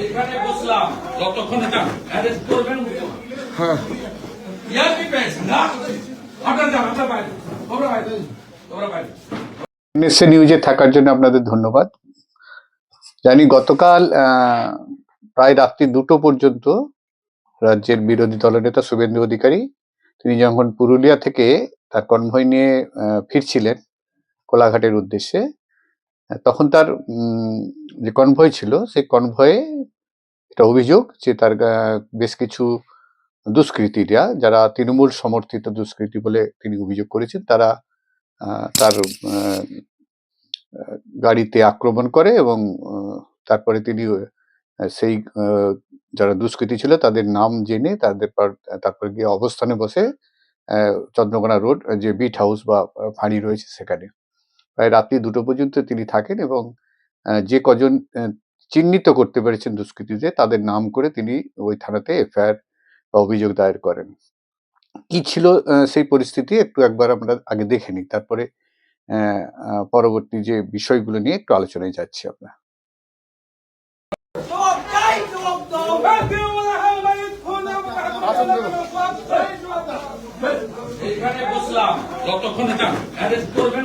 এখানে বসলাম যতক্ষণ এটা অ্যারেস্ট করবেন হ্যাঁ। ইয়ার কি না? আপনার যান আপনার বাইরে। তোমরা বাইরে। তোমরা বাইরে। এনএসএ নিউজে থাকার জন্য আপনাদের ধন্যবাদ। জানি গতকাল প্রায় রাত্রি দুটো পর্যন্ত রাজ্যের বিরোধী দলনেতা শুভেন্দু অধিকারী তিনি যখন পুরুলিয়া থেকে তার কনভয় নিয়ে ফিরছিলেন কোলাঘাটের উদ্দেশ্যে তখন তার যে কনভয় ছিল, সেই কনভয়ে এটা অভিযোগ যে তার বেশ কিছু দুষ্কৃতীরা, যারা তৃণমূল সমর্থিত দুষ্কৃতী বলে তিনি অভিযোগ করেছেন, তারা তার গাড়িতে আক্রমণ করে এবং তারপরে তিনি সেই যারা দুষ্কৃতী ছিল, তাদের নাম জেনে তাদের পর- তারপর গিয়ে অবস্থানে বসে চন্দ্রকোনা রোড, যে বিট হাউস বা ফাঁড়ি রয়েছে সেখানে। প্রায় রাত্রি দুটো পর্যন্ত তিনি থাকেন এবং যে কজন চিহ্নিত করতে পেরেছেন দুষ্কৃতীদের, তাদের নাম করে তিনি ওই থানাতে এফআইআর বা অভিযোগ দায়ের করেন। কি ছিল সেই পরিস্থিতি একটু একবার আমরা আগে দেখে নিই, তারপরে পরবর্তী যে বিষয়গুলো নিয়ে একটু আলোচনায় যাচ্ছি আমরা। যতক্ষণ এটা অ্যারেস্ট করবেন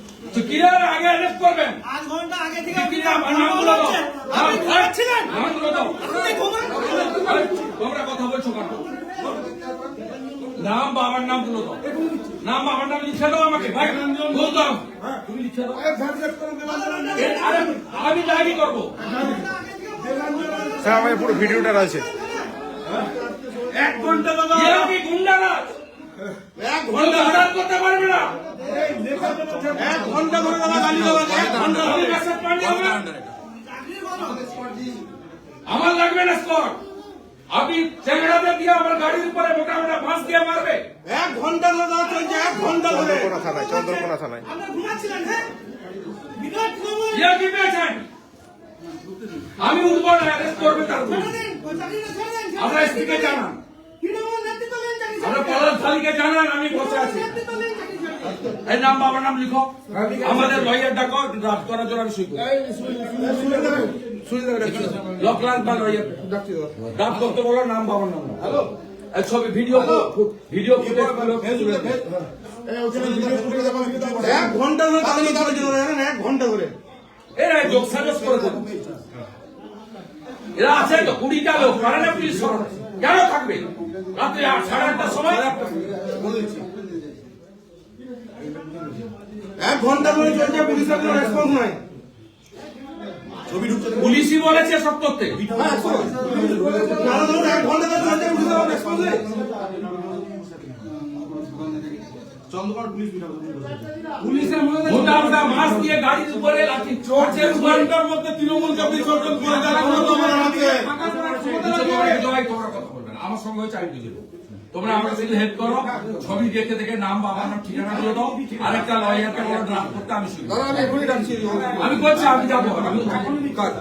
তো কিরার আগে অ্যারেস্ট করবেন। আধ ঘণ্টা আগে থেকে কি নাম নামগুলো দাও। আপনি ঘুমাচ্ছিলেন? নামগুলো দাও। আপনি ঘুমান তোমরা কথা বলছো কেন? নাম বাবার নামগুলো দাও। নাম বাবার নাম লিখে দাও আমাকে। ভাই বল দাও তুমি লিখে দাও। আরে, আমি করব। স্যার আমার পুরো ভিডিওটা আছে এক ঘণ্টা দাদা গুন্ডারাজ? এক হারান করতে পারবে না। এক ঘণ্টা ধরে দাদা গালি দেওয়া এক ঘণ্টা ধরে মেসেজ পাঠিয়ে আমার আমার লাগবে না স্পট আপনি চ্যাংড়াতে দিয়ে আমার গাড়ির উপরে মোটা মোটা বাঁশ দিয়ে মারবে। এক ঘণ্টা ধরে দাদা চলছে এক ঘণ্টা ধরে। চন্দ্রকোনা থানায় চন্দ্রকোনা থানায়। আমরা ঘুমাচ্ছিলেন হ্যাঁ? বিরাট খবর। ইয়া কি পেয়েছেন? আমি উঠবো না অ্যারেস্ট করবে তার আমরা এসপিকে জানান। আমরা পলাশ থালিকে জানান আমি বসে আছি। নেতৃত্ব দেন চাকরি ছেড়ে দেন। এই নাম বাবার নাম লিখো। আমাদের লয়ার ডাকো ড্রাফট করার জন্য আমি সই করি লকলান লয়ার। ড্রাফট করতে বলো নাম বাবার নাম। হ্যালো ছবি ভিডিও ভিডিও ফুটেজ এক ঘণ্টা ধরে গালি চলেছে দাদা এক ঘণ্টা ধরে। এরা যোগ সাজস করে এরা আছে তো কুড়িটা লোক পারে না পুলিশ কেন থাকবে? রাত্রে সাড়ে আটটার সময়? এক ঘণ্টা ধরে চলছে পুলিশের কোনো রেসপন্স নাই। পুলিশই বলেছে সব করতে এক ঘণ্টা ধরে চলছে পুলিশের কোনো রেসপন্স নেই। বিসর্জন করে আমার সঙ্গে হচ্ছে আমি বুঝে তোমরা আমাকে শুধু হেল্প করো ছবি দেখে দেখে নাম বাবার নাম ঠিকানা দিয়ে দাও আরেকটা লয়ারকে বলো ড্রাফট করতে আমি শুরু দাদা আমি এখনই ডাকছি। আমি বলছি আমি যাব আমি কাজ।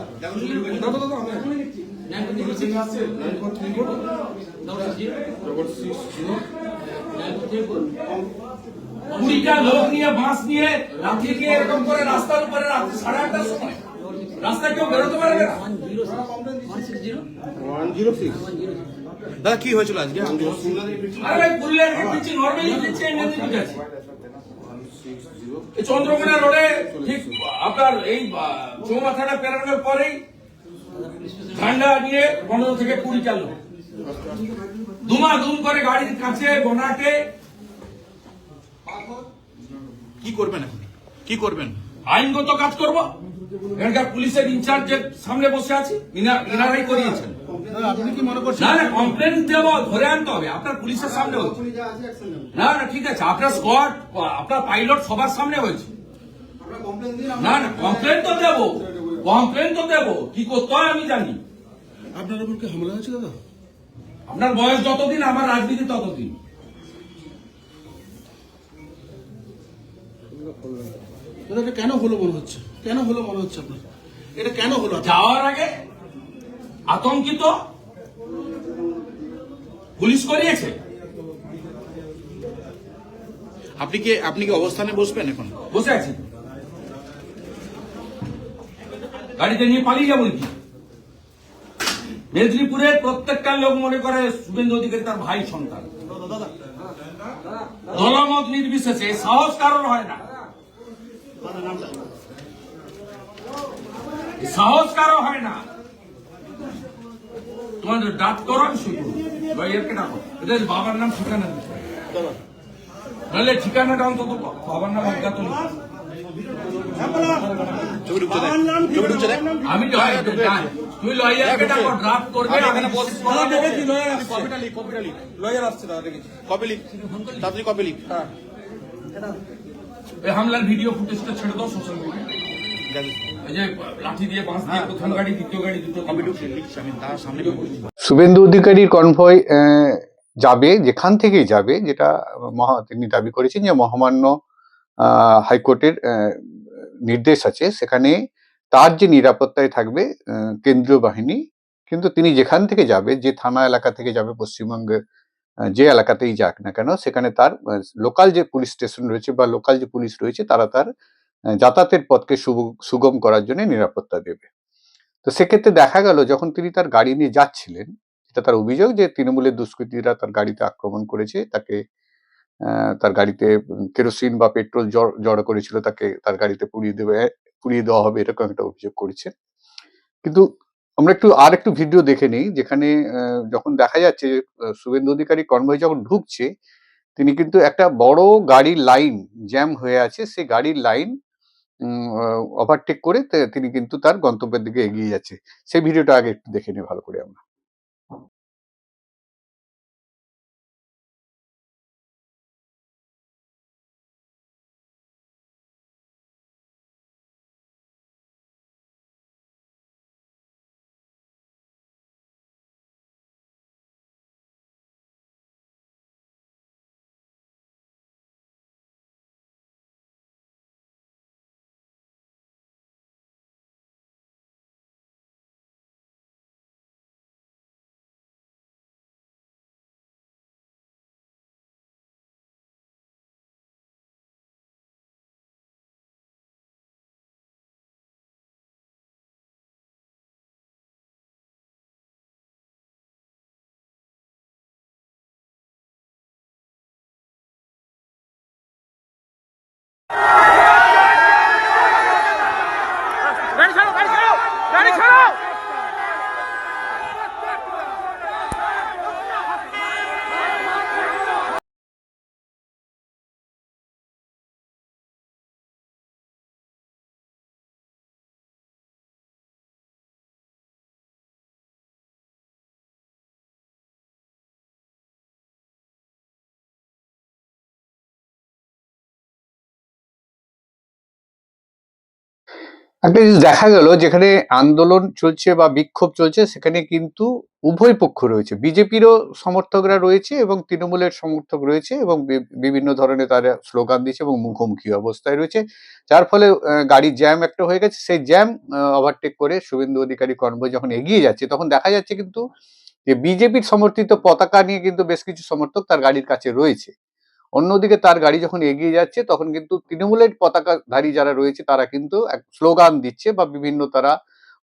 দাদা দাদা আমি কুড়িটা লোক নিয়ে বাঁশ নিয়ে লাঠি এরকম করে রাস্তার উপরে রাত্রি সাড়ে আটটার সময়। রাস্তায় কেউ বেরোতে পারবে না? ওয়ান জিরো সিক্স দাদা কি হয়েছিল আজকে? চন্দ্রকোনা রোডে ঠিক আপনার এই চৌমাথাটা পেরানোর পরেই ঠান্ডা নিয়ে পনেরো থেকে কুড়ি চালু দুমা দুম করে গাড়ির কাছে বোনাটে কি করবেন এখন? কি করবেন? আইনগত কাজ করব। এখানকার পুলিশের ইনচার্জের সামনে বসে আছি। ইনা- ইনারাই করিয়েছেন। আপনি কি মনে করছেন? না না কমপ্লেন দেব ধরে আনতে হবে। আপনার পুলিশের সামনে হচ্ছে না না ঠিক আছে। আপনার স্কোয়াড আপনার পাইলট সবার সামনে হয়েছে। না না কমপ্লেন তো দেব। কমপ্লেন তো দেব। কি করতে হয় আমি জানি। আপনার উপর কি হামলা হয়েছে দাদা? আপনার বয়স যতদিন আমার রাজনীতি ততদিন। কেন হলো মনে হচ্ছে? কেন হলো মনে হচ্ছে আপনার? এটা কেন হলো যাওয়ার আগে আতঙ্কিত? পুলিশ করিয়েছে? আপনি কি আপনি কি অবস্থানে বসবেন এখন? বসে আছি। গাড়িতে নিয়ে পালিয়ে যাব নাকি? মেদিনীপুরের প্রত্যেকটা লোক মনে করে শুভেন্দু অধিকারী তার ভাই সন্তান। দলমত নির্বিশেষে সাহস কারণ হয় না। সাহস কারও হয় না। তোমাদের ডাক করো আমি শুরু লয়ারকে ডাকো? এদের বাবার নাম ঠিকানা দিতে হবে। নাহলে ঠিকানাটা অন্তত বাবার নাম অজ্ঞাত আমি তুই লয়ারকে ডাকো? ড্রাফট করবে কপিটা লিখ কপিটা লিখ। লয়ার আসছে দাদা দেখেছি। কপি লিখ। তাড়াতাড়ি কপি লিখ। এই হামলার ভিডিও ফুটেজটা ছেড়ে দাও সোশ্যাল মিডিয়া যাবি। এই যে লাঠি দিয়ে বাঁশ দিয়ে প্রথম গাড়ি দ্বিতীয় গাড়ি দুটো কপি ঢুকছে লিখছি আমি তার সামনে বলছি। শুভেন্দু অধিকারীর কনভয় যাবে যেখান থেকেই যাবে যেটা মহা তিনি দাবি করেছেন যে মহামান্য হাইকোর্টের নির্দেশ আছে। সেখানে তার যে নিরাপত্তায় থাকবে কেন্দ্রীয় বাহিনী কিন্তু তিনি যেখান থেকে যাবে যে থানা এলাকা থেকে যাবে পশ্চিমবঙ্গের যে এলাকাতেই যাক না কেন সেখানে তার লোকাল যে পুলিশ স্টেশন রয়েছে বা লোকাল যে পুলিশ রয়েছে তারা তার আহ, যাতায়াতের পথকে সুগ- সুগম করার জন্য নিরাপত্তা দেবে। তো সেক্ষেত্রে দেখা গেল যখন তিনি তার গাড়ি নিয়ে যাচ্ছিলেন এটা তার অভিযোগ যে তৃণমূলের দুষ্কৃতীরা তার গাড়িতে আক্রমণ করেছে তাকে তার গাড়িতে কেরোসিন বা পেট্রোল জড়- করেছিল তাকে তার গাড়িতে পুড়িয়ে দেবে পুড়িয়ে দেওয়া হবে এরকম একটা অভিযোগ করেছে। কিন্তু আমরা একটু আর একটু ভিডিও দেখে নিই যেখানে যখন দেখা যাচ্ছে যে, শুভেন্দু অধিকারী কনভয় যখন ঢুকছে তিনি কিন্তু একটা বড় গাড়ির লাইন জ্যাম হয়ে আছে সেই গাড়ির লাইন ওভারটেক করে তিনি কিন্তু তার গন্তব্যের দিকে এগিয়ে যাচ্ছে। সেই ভিডিওটা আগে একটু দেখে নিই ভালো করে আমরা। you একটা জিনিস দেখা গেল যেখানে আন্দোলন চলছে বা বিক্ষোভ চলছে, সেখানে কিন্তু উভয় পক্ষ রয়েছে। বিজেপিরও সমর্থকরা রয়েছে এবং তৃণমূলের সমর্থক রয়েছে এবং বিভিন্ন ধরনের তারা স্লোগান দিচ্ছে এবং মুখোমুখি অবস্থায় রয়েছে। যার ফলে গাড়ির জ্যাম একটা হয়ে গেছে। সেই জ্যাম ওভারটেক করে শুভেন্দু অধিকারী কনভয় যখন এগিয়ে যাচ্ছে, তখন দেখা যাচ্ছে কিন্তু যে বিজেপির সমর্থিত পতাকা নিয়ে কিন্তু বেশ কিছু সমর্থক তার গাড়ির কাছে রয়েছে। অন্যদিকে তার গাড়ি যখন এগিয়ে যাচ্ছে, তখন কিন্তু তৃণমূলের পতাকাধারী যারা রয়েছে, তারা কিন্তু এক স্লোগান দিচ্ছে বা বিভিন্ন তারা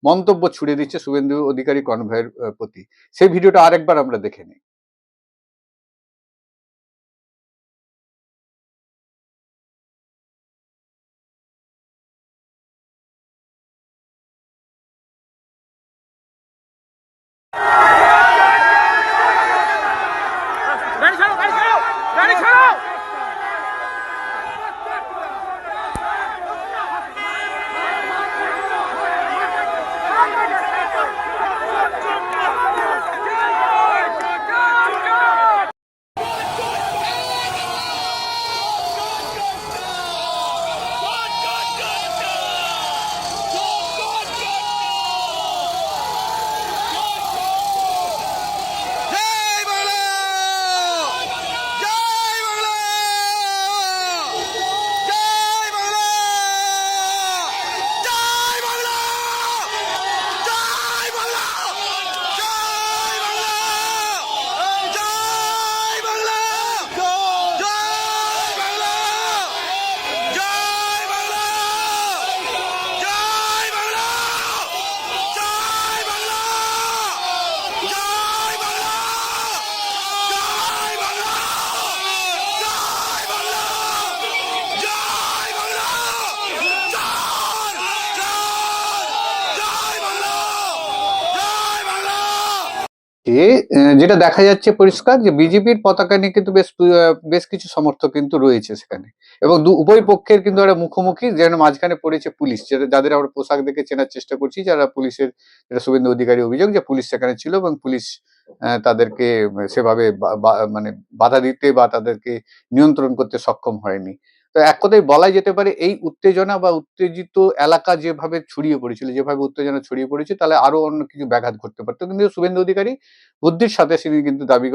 মন্তব্য ছুড়ে দিচ্ছে শুভেন্দু অধিকারী কনভয়ের প্রতি। সেই ভিডিওটা আরেকবার আমরা দেখে নিই। যেটা দেখা যাচ্ছে পরিষ্কার যে বিজেপির পতাকা নিয়ে কিন্তু বেশ বেশ কিছু সমর্থক কিন্তু রয়েছে সেখানে। এবং দু উভয় পক্ষের কিন্তু একটা মুখোমুখি, যেন মাঝখানে পড়েছে পুলিশ যাদের আমরা পোশাক দেখে চেনার চেষ্টা করছি, যারা পুলিশের যেটা শুভেন্দু অধিকারী অভিযোগ যে পুলিশ সেখানে ছিল এবং পুলিশ তাদেরকে সেভাবে মানে বাধা দিতে বা তাদেরকে নিয়ন্ত্রণ করতে সক্ষম হয়নি। তো এক কথায় বলা যেতে পারে, এই উত্তেজনা বা উত্তেজিত এলাকা যেভাবে ছড়িয়ে পড়েছিল, যেভাবে উত্তেজনা ছড়িয়ে পড়েছে, তাহলে আরও অন্য কিছু ব্যাঘাত ঘটতে পারতো। কিন্তু শুভেন্দু অধিকারী বুদ্ধির সাথে তিনি কিন্তু দাবি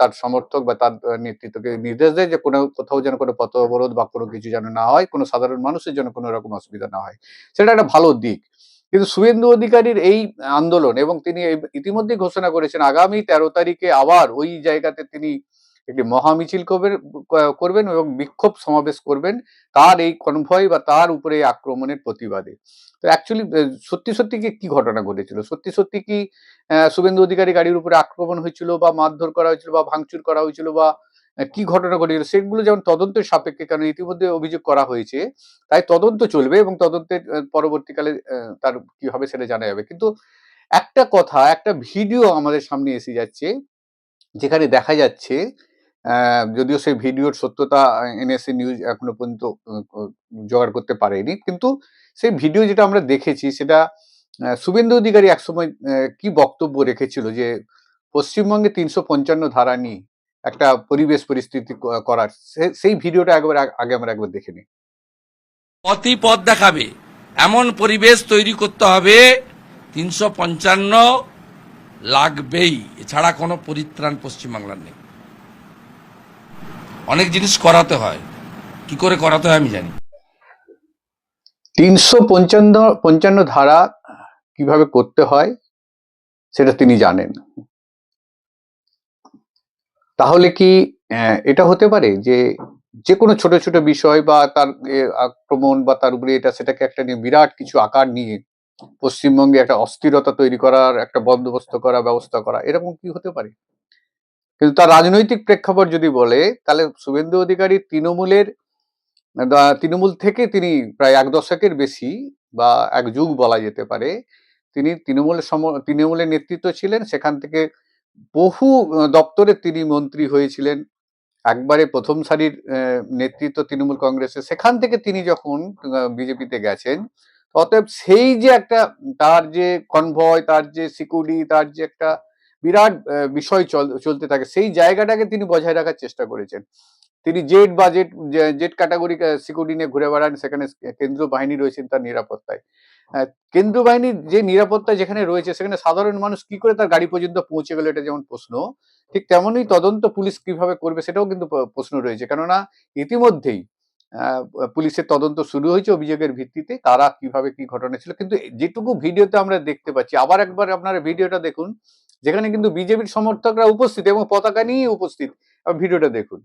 তার সমর্থক বা তার নেতৃত্বকে নির্দেশ দেয় যে কোনো, কোথাও যেন কোনো পথ অবরোধ বা কোনো কিছু যেন না হয়, কোনো সাধারণ মানুষের জন্য কোনো রকম অসুবিধা না হয়। সেটা একটা ভালো দিক। কিন্তু শুভেন্দু অধিকারীর এই আন্দোলন এবং তিনি ইতিমধ্যে ঘোষণা করেছেন, আগামী তেরো তারিখে আবার ওই জায়গাতে তিনি একটি মহামিছিল করবেন করবেন এবং বিক্ষোভ সমাবেশ করবেন তার এই কনভয় বা তার উপরে এই আক্রমণের প্রতিবাদে। তো অ্যাকচুয়ালি সত্যি সত্যি কি কি ঘটনা ঘটেছিল? সত্যি সত্যি কি শুভেন্দু অধিকারী গাড়ির উপরে আক্রমণ হয়েছিল বা মারধর করা হয়েছিল বা ভাঙচুর করা হয়েছিল বা কি ঘটনা ঘটেছিল? সেগুলো যেমন তদন্তের সাপেক্ষে, কারণ ইতিমধ্যে অভিযোগ করা হয়েছে, তাই তদন্ত চলবে এবং তদন্তের পরবর্তীকালে তার কি হবে সেটা জানা যাবে। কিন্তু একটা কথা, একটা ভিডিও আমাদের সামনে এসে যাচ্ছে, যেখানে দেখা যাচ্ছে যদিও সেই ভিডিওর সত্যতা এনএসএ নিউজ এখনও পর্যন্ত জোগাড় করতে পারেনি। কিন্তু সেই ভিডিও যেটা আমরা দেখেছি, সেটা শুভেন্দু অধিকারী একসময় কি বক্তব্য রেখেছিল যে, পশ্চিমবঙ্গে তিনশো পঞ্চান্ন ধারা নিয়ে একটা পরিবেশ পরিস্থিতি করার। সেই ভিডিওটা একবার আগে আমরা একবার দেখে নিই। পথই পথ দেখাবে। এমন পরিবেশ তৈরি করতে হবে, তিনশো পঞ্চান্ন লাগবেই। এছাড়া কোনো পরিত্রাণ পশ্চিমবাংলার নেই। অনেক জিনিস করাতে হয়। কি করে করাতে হয় আমি জানি। তিনশো পঞ্চান্ন পঞ্চান্ন ধারা কীভাবে করতে হয়, সেটা তিনি জানেন। তাহলে কি এটা হতে পারে যে যে কোনো ছোট ছোট বিষয় বা তার আক্রমণ বা তার উপরে এটা, সেটাকে একটা নিয়ে বিরাট কিছু আকার নিয়ে পশ্চিমবঙ্গে একটা অস্থিরতা তৈরি করার, একটা বন্দোবস্ত করা ব্যবস্থা করা, এরকম কি হতে পারে? কিন্তু তার রাজনৈতিক প্রেক্ষাপট যদি বলে, তাহলে শুভেন্দু অধিকারী তৃণমূলের তৃণমূল থেকে তিনি প্রায় এক দশকের বেশি বা এক যুগ বলা যেতে পারে, তিনি তৃণমূলের সম, তৃণমূলের নেতৃত্ব ছিলেন, সেখান থেকে বহু দপ্তরে তিনি মন্ত্রী হয়েছিলেন। একবারে প্রথম সারির নেতৃত্ব তৃণমূল কংগ্রেসে সেখান থেকে তিনি যখন বিজেপিতে গেছেন অতএব সেই যে একটা, তার যে কনভয় তার যে সিকিউরিটি তার যে একটা বিরাট বিষয় চল- চলতে থাকে। সেই জায়গাটাকে তিনি বজায় রাখার চেষ্টা করেছেন। তিনি জেড বা জেড জেড ক্যাটাগরি সিকিউরিটি নিয়ে ঘুরে বেড়ান। সেখানে কেন্দ্রীয় বাহিনী রয়েছেন তার নিরাপত্তায়। আহ, কেন্দ্রীয় বাহিনীর যে নিরাপত্তা যেখানে রয়েছে সেখানে সাধারণ মানুষ কি করে তার গাড়ি পর্যন্ত পৌঁছে গেল এটা যেমন প্রশ্ন ঠিক তেমনই তদন্ত পুলিশ কীভাবে করবে সেটাও কিন্তু প্রশ্ন রয়েছে। কেননা ইতিমধ্যেই পুলিশের তদন্ত শুরু হয়েছে অভিযোগের ভিত্তিতে তারা কীভাবে কি ঘটনা ছিল। কিন্তু যেটুকু ভিডিওতে আমরা দেখতে পাচ্ছি আবার একবার আপনারা ভিডিওটা দেখুন যেখানে কিন্তু বিজেপির সমর্থকরা উপস্থিত এবং পতাকা নিয়েই উপস্থিত। ভিডিওটা দেখুন।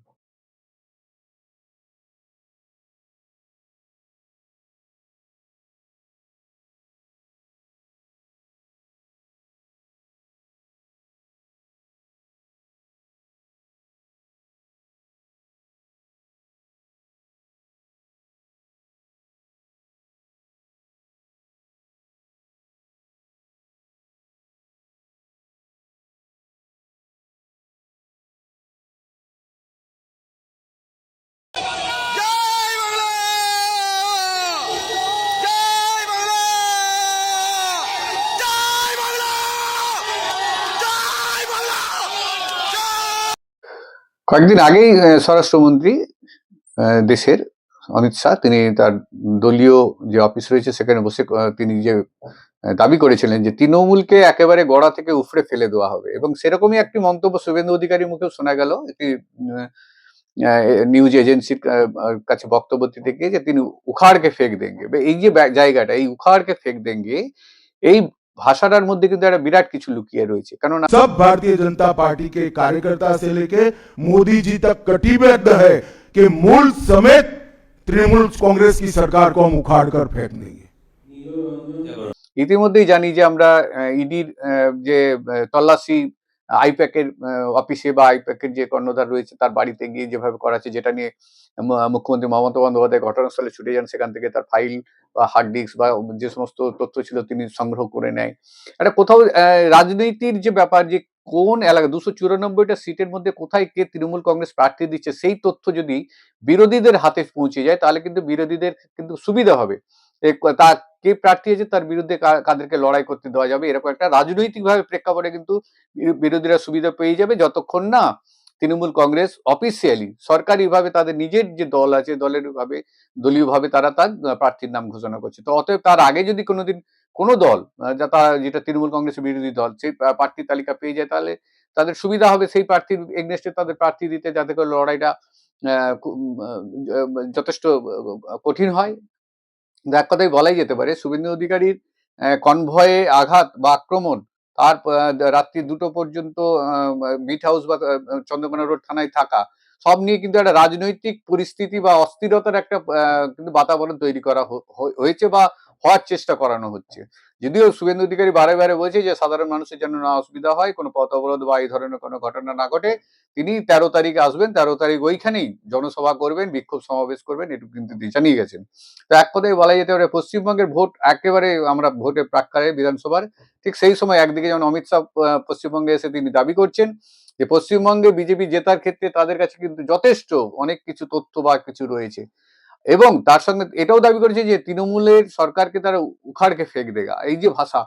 কয়েকদিন আগেই স্বরাষ্ট্রমন্ত্রী দেশের অমিত শাহ, তিনি তার দলীয় যে অফিস রয়েছে সেখানে বসে তিনি যে দাবি করেছিলেন যে তৃণমূলকে একেবারে গড়া থেকে উফড়ে ফেলে দেওয়া হবে। এবং সেরকমই একটি মন্তব্য শুভেন্দু অধিকারীর মুখেও শোনা গেল। একটি নিউজ এজেন্সির কাছে বক্তব্য গিয়ে যে তিনি উখাড়কে ফেক বা এই যে জায়গাটা, এই উখাড়কে ফেক দেঙ্গে এই ভাষাটার মধ্যে কিন্তু একটা বিরাট কিছু লুকিয়ে রয়েছে কেননা सब भारतीय जनता पार्टी के कार्यकर्ता से लेके मोदी जी तक कटिबद्ध है कि मूल समेत तृणमूल कांग्रेस की सरकार को हम उखाड़ कर फेंक देंगे ইতিমধ্যেই জানি যে আমরা ইডির যে আহ, তল্লাশি আইপ্যাকের অফিসে বা আইপ্যাকের যে কর্ণধার রয়েছে তার বাড়িতে গিয়ে যেভাবে করাচ্ছে যেটা নিয়ে মুখ্যমন্ত্রী মমতা বন্দ্যোপাধ্যায় ঘটনাস্থলে ছুটে যান, সেখান থেকে তার ফাইল বা হার্ড ডিস্ক বা যে সমস্ত তথ্য ছিল তিনি সংগ্রহ করে নেয়। একটা কোথাও রাজনীতির যে ব্যাপার যে কোন এলাকা, দুশো চুরানব্বইটা সিটের মধ্যে কোথায় কে তৃণমূল কংগ্রেস প্রার্থী দিচ্ছে, সেই তথ্য যদি বিরোধীদের হাতে পৌঁছে যায়, তাহলে কিন্তু বিরোধীদের কিন্তু সুবিধা হবে। তা কে প্রার্থী আছে তার বিরুদ্ধে কাদেরকে লড়াই করতে দেওয়া যাবে। এরকম একটা রাজনৈতিক ভাবে প্রেক্ষাপটে কিন্তু বিরোধীরা সুবিধা পেয়ে যাবে যতক্ষণ না তৃণমূল কংগ্রেস অফিসিয়ালি সরকারিভাবে তাদের নিজের যে দল আছে দলের ভাবে দলীয় ভাবে তারা তার প্রার্থীর নাম ঘোষণা করছে। তো অতএব তার আগে যদি কোনোদিন কোনো দল যা তারা যেটা তৃণমূল কংগ্রেসের বিরোধী দল সেই প্রা- প্রার্থীর তালিকা পেয়ে যায়, তাহলে তাদের সুবিধা হবে সেই প্রার্থীর এগনেস্টে তাদের প্রার্থী দিতে, যাতে করে লড়াইটা যথেষ্ট কঠিন হয়। এক কথায় বলাই যেতে পারে, শুভেন্দু অধিকারীর কনভয়ে আঘাত বা আক্রমণ তার রাত্রি দুটো পর্যন্ত মিট হাউস বা চন্দ্রকোনা রোড থানায় থাকা, সব নিয়ে কিন্তু একটা রাজনৈতিক পরিস্থিতি বা অস্থিরতার একটা কিন্তু বাতাবরণ তৈরি করা হয়েছে বা হওয়ার চেষ্টা করানো হচ্ছে। যদিও শুভেন্দু অধিকারী বারে বারে বলছে যে, সাধারণ মানুষের যেন না অসুবিধা হয়, কোনো পথ অবরোধ বা এই ধরনের কোনো ঘটনা না ঘটে তিনি তেরো তারিখে আসবেন, তেরো তারিখ ওইখানেই জনসভা করবেন, বিক্ষোভ সমাবেশ করবেন, এটুকু কিন্তু তিনি জানিয়ে গেছেন। তো এক কথায় বলা যেতে পারে পশ্চিমবঙ্গের ভোট একেবারে আমরা ভোটের প্রাককালে বিধানসভার, ঠিক সেই সময় একদিকে যেমন অমিত শাহ পশ্চিমবঙ্গে এসে তিনি দাবি করছেন যে পশ্চিমবঙ্গে বিজেপি জেতার ক্ষেত্রে তাদের কাছে কিন্তু যথেষ্ট অনেক কিছু তথ্য বা কিছু রয়েছে। এবং তার সঙ্গে এটাও দাবি করেছে যে তৃণমূলের সরকারকে তারা উখাড়কে ফেঁক দেগা, এই যে ভাষা।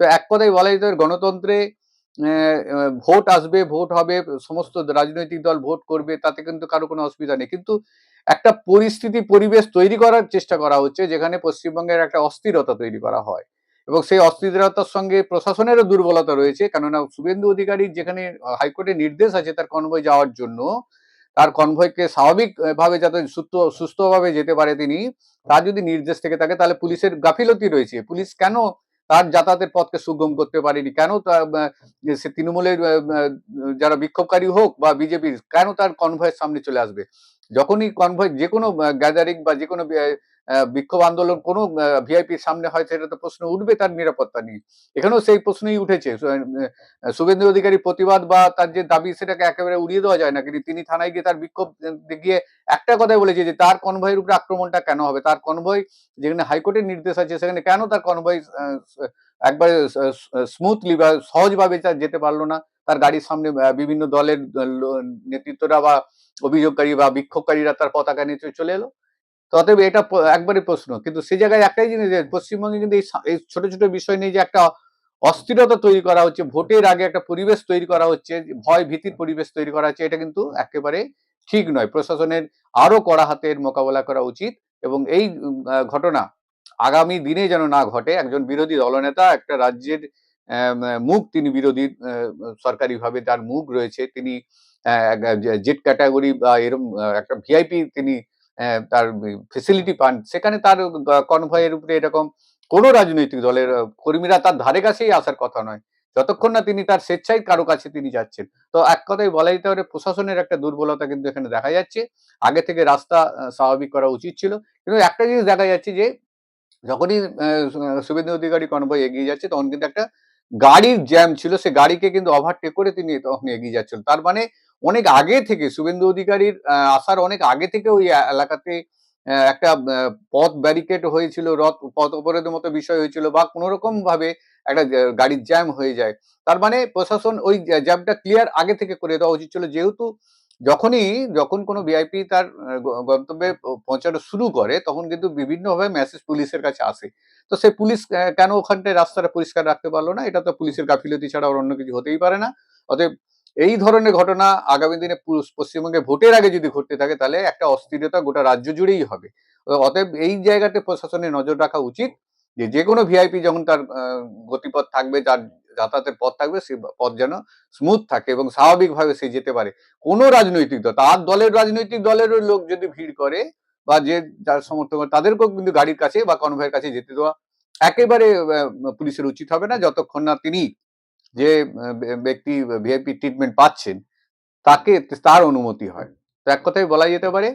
তো এক কথায় বলা যেতে পারে গণতন্ত্রে ভোট আসবে, ভোট হবে, সমস্ত রাজনৈতিক দল ভোট করবে, তাতে কিন্তু কারও কোনো অসুবিধা নেই। কিন্তু একটা পরিস্থিতি, পরিবেশ তৈরি করার চেষ্টা করা হচ্ছে, যেখানে পশ্চিমবঙ্গের একটা অস্থিরতা তৈরি করা হয়। এবং সেই অস্থিরতার সঙ্গে প্রশাসনেরও দুর্বলতা রয়েছে। কেননা শুভেন্দু অধিকারীর যেখানে হাইকোর্টের নির্দেশ আছে তার কনভয় যাওয়ার জন্য, তার কনভয়কে স্বাভাবিক ভাবে যাতে সুস্থ, সুস্থভাবে যেতে পারে তিনি, তার যদি নির্দেশ থেকে থাকে, তাহলে পুলিশের গাফিলতি রয়েছে। পুলিশ কেন তার যাতায়াতের পথকে সুগম করতে পারেনি। কেন সে তৃণমূলের যারা বিক্ষোভকারী হোক বা বিজেপির, কেন তার কনভয়ের সামনে চলে আসবে? যখনই কনভয় যে কোনো গ্যাদারিং বা যে কোনো বিক্ষোভ আন্দোলন কোনো ভিআইপির সামনে হয় সেটা তো প্রশ্ন উঠবে তার নিরাপত্তা নিয়ে। এখানেও সেই প্রশ্নই উঠেছে। শুভেন্দু অধিকারী প্রতিবাদ বা তার যে দাবি সেটাকে একেবারে উড়িয়ে দেওয়া যায় না, কিন্তু তিনি থানায় গিয়ে তার বিক্ষোভ গিয়ে একটা কথাই বলেছে যে তার কনভয়ের উপরে আক্রমণটা কেন হবে? তার কনভয় যেখানে হাইকোর্টের নির্দেশ আছে, সেখানে কেন তার কনভয় একবারে স্মুথলি বা সহজভাবে তা যেতে পারল না? তার গাড়ির সামনে বিভিন্ন দলের নেতৃত্বরা বা অভিযোগকারী বা বিক্ষোভকারীরা তার পতাকা নিয়ে চলে এলো। অতএব এটা প- একবারে প্রশ্ন। কিন্তু সে জায়গায় একটাই জিনিস পশ্চিমবঙ্গে কিন্তু এই ছোট ছোট বিষয় নিয়ে যে একটা অস্থিরতা তৈরি করা হচ্ছে, ভোটের আগে একটা পরিবেশ তৈরি করা হচ্ছে, ভয় ভীতির পরিবেশ তৈরি করা হচ্ছে, এটা কিন্তু একেবারে ঠিক নয়। প্রশাসনের আরও কড়া হাতের মোকাবেলা করা উচিত এবং এই ঘটনা আগামী দিনে যেন না ঘটে, একজন বিরোধী দলনেতা একটা রাজ্যের মুখ তিনি বিরোধী সরকারিভাবে তার মুখ রয়েছে, তিনি জেট ক্যাটাগরি বা এরকম একটা ভিআইপি তিনি তার ফেসিলিটি পান। সেখানে তার কনভয়ের উপরে এরকম কোনো রাজনৈতিক দলের কর্মীরা তার ধারে কাছেই আসার কথা নয়। যতক্ষণ না তিনি তার স্বেচ্ছায় কারও কাছে তিনি যাচ্ছেন। তো এক কথায় বলা যেতে পারে প্রশাসনের একটা দুর্বলতা কিন্তু এখানে দেখা যাচ্ছে। আগে থেকে রাস্তা স্বাভাবিক করা উচিত ছিল। কিন্তু একটা জিনিস দেখা যাচ্ছে যে, যখনই শুভেন্দু অধিকারী কনভয় এগিয়ে যাচ্ছে, তখন কিন্তু একটা গাড়ির জ্যাম ছিল, সে গাড়িকে কিন্তু ওভারটেক করে তিনি তখন এগিয়ে যাচ্ছেন তার মানে অনেক আগে থেকে, শুভেন্দু অধিকারীর আসার অনেক আগে থেকে ওই এলাকাতে একটা পথ ব্যারিকেড হয়েছিল, রথ, পথ অবরোধের মতো বিষয় হয়েছিল বা কোনো রকম ভাবে একটা গাড়ির জ্যাম হয়ে যায়। তার মানে প্রশাসন ওই জ্যামটা ক্লিয়ার আগে থেকে করে দেওয়া উচিত ছিল। যেহেতু যখনই, যখন কোনো ভিআইপি তার গন্তব্যে পৌঁছানো শুরু করে, তখন কিন্তু বিভিন্নভাবে মেসেজ পুলিশের কাছে আসে। তো সে পুলিশ কেন ওখানটায় রাস্তাটা পরিষ্কার রাখতে পারল না? এটা তো পুলিশের গাফিলতি ছাড়া অন্য কিছু হতেই পারে না। অতএব এই ধরনের ঘটনা আগামী দিনে পশ্চিমবঙ্গে ভোটের আগে যদি ঘটতে থাকে, তাহলে একটা অস্থিরতা গোটা রাজ্য জুড়েই হবে। অতএব এই জায়গাতে প্রশাসনের নজর রাখা উচিত যে যে কোনো ভিআইপি যখন তার গতিপথ থাকবে তার যাতায়াতের পথ থাকবে সেই পথ যেন স্মুথ থাকে এবং স্বাভাবিকভাবে সে যেতে পারে। কোনো রাজনৈতিক দল, তার দলের রাজনৈতিক দলেরও লোক যদি ভিড় করে বা যে যার সমর্থক তাদেরকেও কিন্তু গাড়ির কাছে বা কনভয়ের কাছে যেতে দেওয়া একেবারে পুলিশের উচিত হবে না। যতক্ষণ না তিনি যে ব্যক্তি ভিআইপি ট্রিটমেন্ট পাচ্ছেন, তাকে তার অনুমতি হয়। তো এক কথায় বলা যেতে পারে,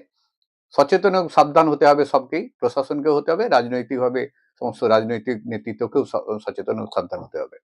সচেতন এবং সাবধান হতে হবে সবকেই, প্রশাসনকেও হতে হবে, রাজনৈতিকভাবে সমস্ত রাজনৈতিক নেতৃত্বকেও সচেতন সাবধান হতে হবে।